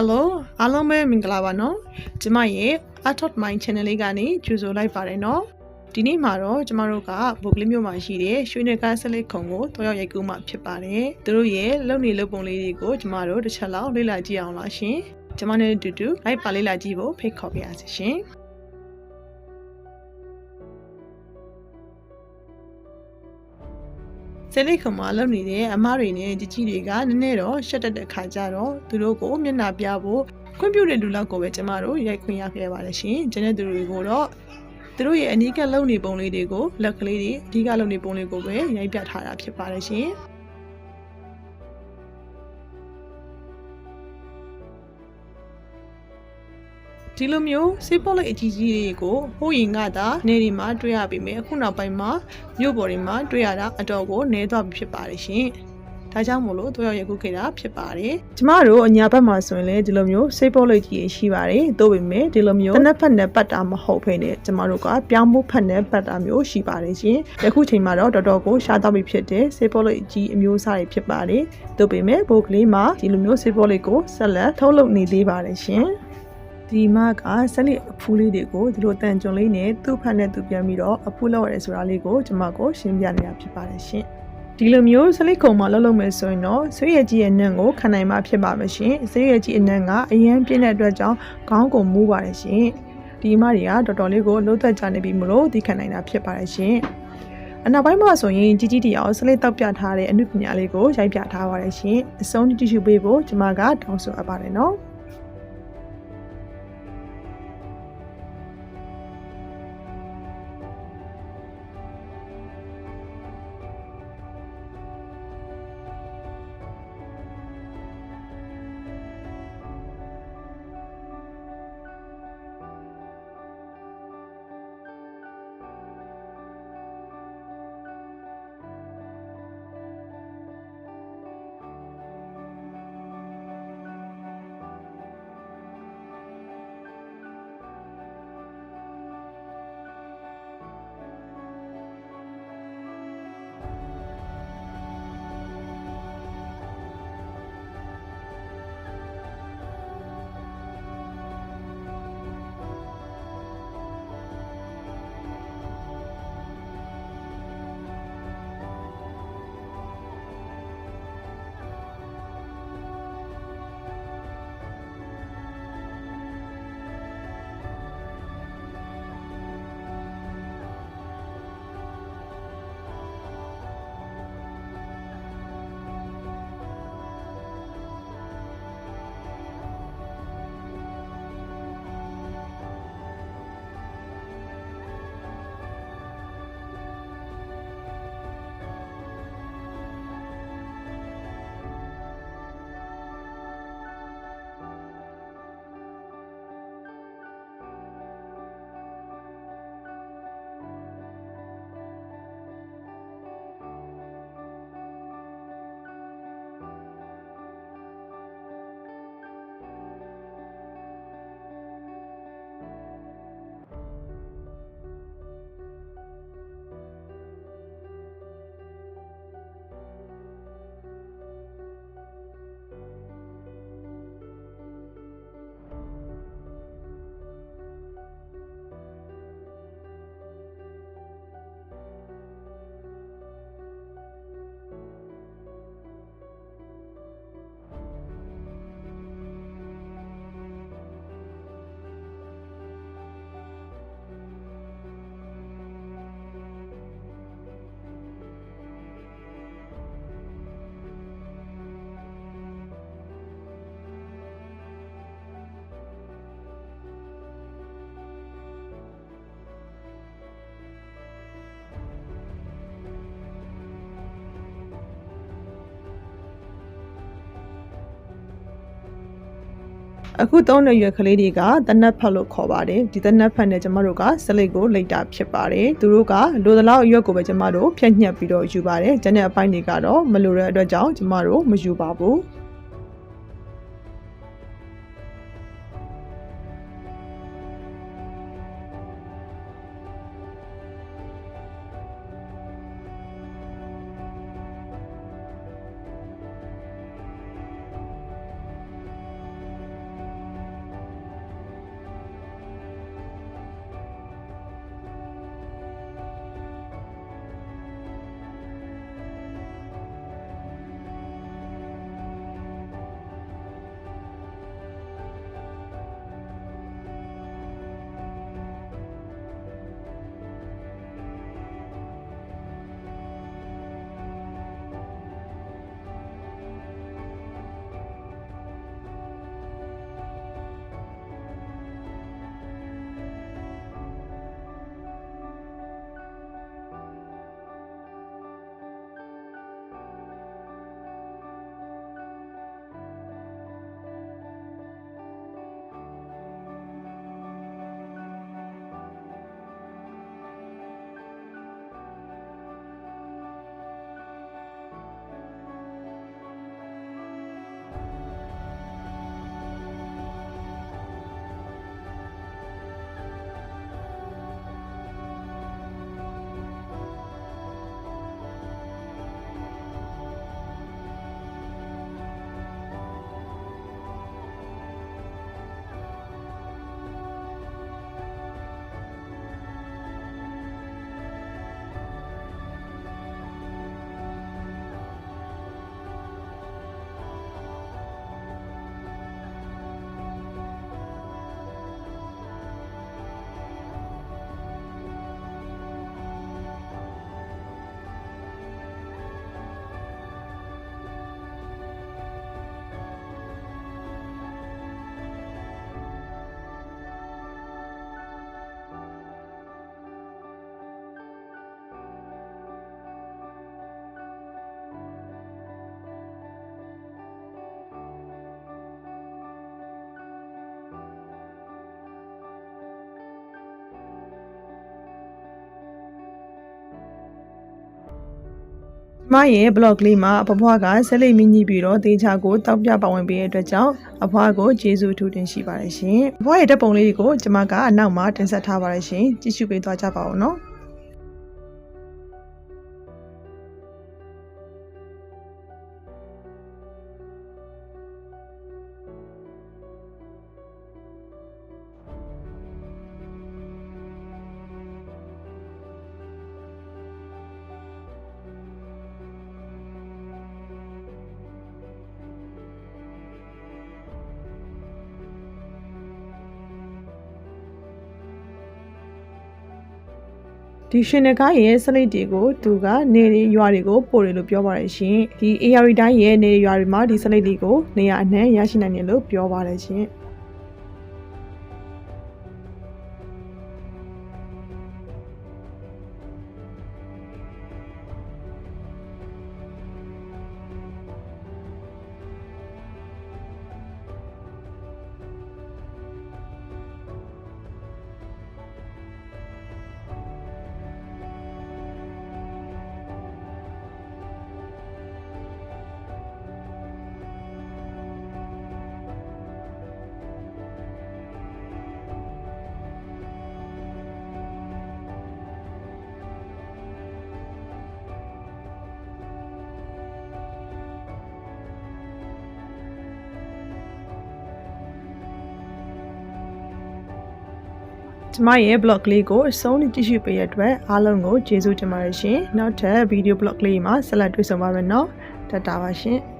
Hello အားလုံးပဲမင်္ဂလာပါနော်ကျမရဲ့ Art of Mind Channel လေးကနေကြိုဆိုလိုက်ပါတယ်နော်ဒီနေ့မှာတော့ကျမတို့ကဘုတ်ကလေးမျိုးမှာရှိတဲ့ရွှေနေကားဆက်လက်ခုံကိုတွားရောက်ရိုက်ကူးမှဖြစ်ပါတယ်သူတို့ရဲ့လုံနေလုံပုံလေးတွေကိုကျမတို့တစ်ချက်လောက်လေ့လာကြည့်အောင်လားရှင်ကျမနဲ့အတူတူလိုက်ပါလေ့လာကြည့်ဖို့ဖိတ်ခေါ်ပါရစေရှင် ဆယ်လေးခုမှာလုံနေတဲ့အမားတွေနဲ့ကြီးကြီးတွေကနည်းနည်းတော့ရှက်တက်တဲ့ခါကြတော့သူတို့ကိုမျက်နှာပြဖို့ခွင့်ပြုတဲ့လူလောက်ကိုပဲကျမတို့ရိုက်ခွင့်ရခဲ့ပါတယ်ရှင်။ကျန်တဲ့သူတွေကိုတော့သူတို့ရဲ့အနီးကပ်လုံနေပုံလေးတွေကိုလက်ကလေးတွေအဓိကလုံနေပုံလေးကိုပဲရိုက်ပြထားတာဖြစ်ပါတယ်ရှင်။ ဒီလိုမျိုးစေးပေါ်လိုက်အကြီးကြီးတွေကိုဟိုးရင်ကသာနေဒီမှာတွေ့ရပြီမယ်အခုနောက်ပိုင်းမှာမြို့ပေါ်တွေမှာတွေ့ရတာအတော်ကိုနည်းသွားပြီဖြစ်ပါတယ်ရှင်။ဒါကြောင့်မို့လို့တို့ရောက်ရခုခဲ့တာဖြစ်ပါတယ်။ကျမတို့အညာဘက်မှာဆိုရင်လည်းဒီလိုမျိုးစေးပေါ်လိုက်ကြီးရှိပါတယ်။တို့ပေမဲ့ဒီလိုမျိုးတစ်နက်ဖက်နဲ့ပတ်တာမဟုတ်ဖိနဲ့ကျမတို့ကပြောင်းမှုဖက်နဲ့ပတ်တာမျိုးရှိပါတယ်ရှင်။ယခုချိန်မှာတော့တော်တော်ကိုရှားတော့ပြီဖြစ်တဲ့စေးပေါ်လိုက်ကြီးအမျိုးအစားတွေဖြစ်ပါတယ်။တို့ပေမဲ့ဘိုးကလေးမှာဒီလိုမျိုးစေးပေါ်လိုက်ကိုဆက်လက်ထုတ်လုပ်နေသေးပါတယ်ရှင်။ ဒီမကဆက်လက်အဖူးလေးတွေကိုဒီလိုတန်ကြုံလေးနဲ့သူ့ဖက်နဲ့သူပြန်ပြီးတော့အဖူးလောက်ရတယ်ဆိုတာလေးကိုကျွန်မကိုရှင်းပြနေတာဖြစ်ပါတယ်ရှင်ဒီလိုမျိုးဆလိခုံမှာလှုပ်လို့မယ်ဆိုရင်တော့ဆွေးရကြီးရဲ့နံကိုခံနိုင်မှာဖြစ်ပါမရှင်ဆွေးရကြီးအနံကအရန်ပြင်းတဲ့အတွက်ကြောင့်ခေါင်းကုန်မူးပါတယ်ရှင်ဒီမတွေကတော်တော်လေးကိုလှုပ်သက်ကြနေပြီမလို့ဒီခံနိုင်တာဖြစ်ပါတယ်ရှင်အနောက်ပိုင်းမှာဆိုရင်ကြီးကြီးတရားဆလိတောက်ပြထားတဲ့အနုပညာလေးကိုရိုက်ပြထားပါတယ်ရှင်အဆုံးကြည့်ရှုပေးဖို့ကျွန်မကတောင်းဆိုအပ်ပါတယ်နော် အခုသုံးတဲ့ရွက်ကလေးတွေကတနက်ဖက်လို့ခေါ်ပါတယ်ဒီတနက်ဖက်နဲ့ကျမတို့ကစလိတ်ကိုလိတ်တာဖြစ်ပါတယ်သူတို့ကလိုသလောက်အရွက်ကိုပဲကျမတို့ဖြတ်ညှက်ပြီးတော့ယူပါတယ်ကျန်တဲ့အပိုင်းတွေကတော့မလိုတဲ့အတွက်ကြောင့်ကျမတို့မယူပါဘူး မရဲ့ blog လေးမှာအဖွားကဆက်လက်မြင့်ကြီးပြီးတော့တေချာကိုတောက်ပြပါဝင်ပေးတဲ့အတွက်ကြောင့်အဖွားကိုကျေးဇူးထူးတင်ရှိပါတယ်ရှင်။အဖွားရဲ့ဓာတ်ပုံလေးတွေကိုကျွန်မကအနောက်မှာတင်ဆက်ထားပါတယ်ရှင်။ကြည့်ရှုပေးသွားကြပါဦးနော်။ ဒီရှင်နကားရဲ့စလိတ်တွေကိုသူကနေရီရွာတွေကိုပို့တယ်လို့ပြောပါတယ်ရှင်ဒီ AR တိုင်းရဲ့နေရီရွာတွေမှာဒီစလိတ်တွေကိုနေရာအနှံ့ရရှိနိုင်တယ်လို့ပြောပါတယ်ရှင် ကျမရဲ့ blog လေးကိုအဆုံးထိကြည့်ရှုပေးရတဲ့အတွက်အားလုံးကိုကျေးဇူးတင်ပါတယ်ရှင်။နောက်ထပ် video blog လေးမှာဆက်လက်တွေ့ဆုံပါမယ်နော်။တတ်တာပါရှင်။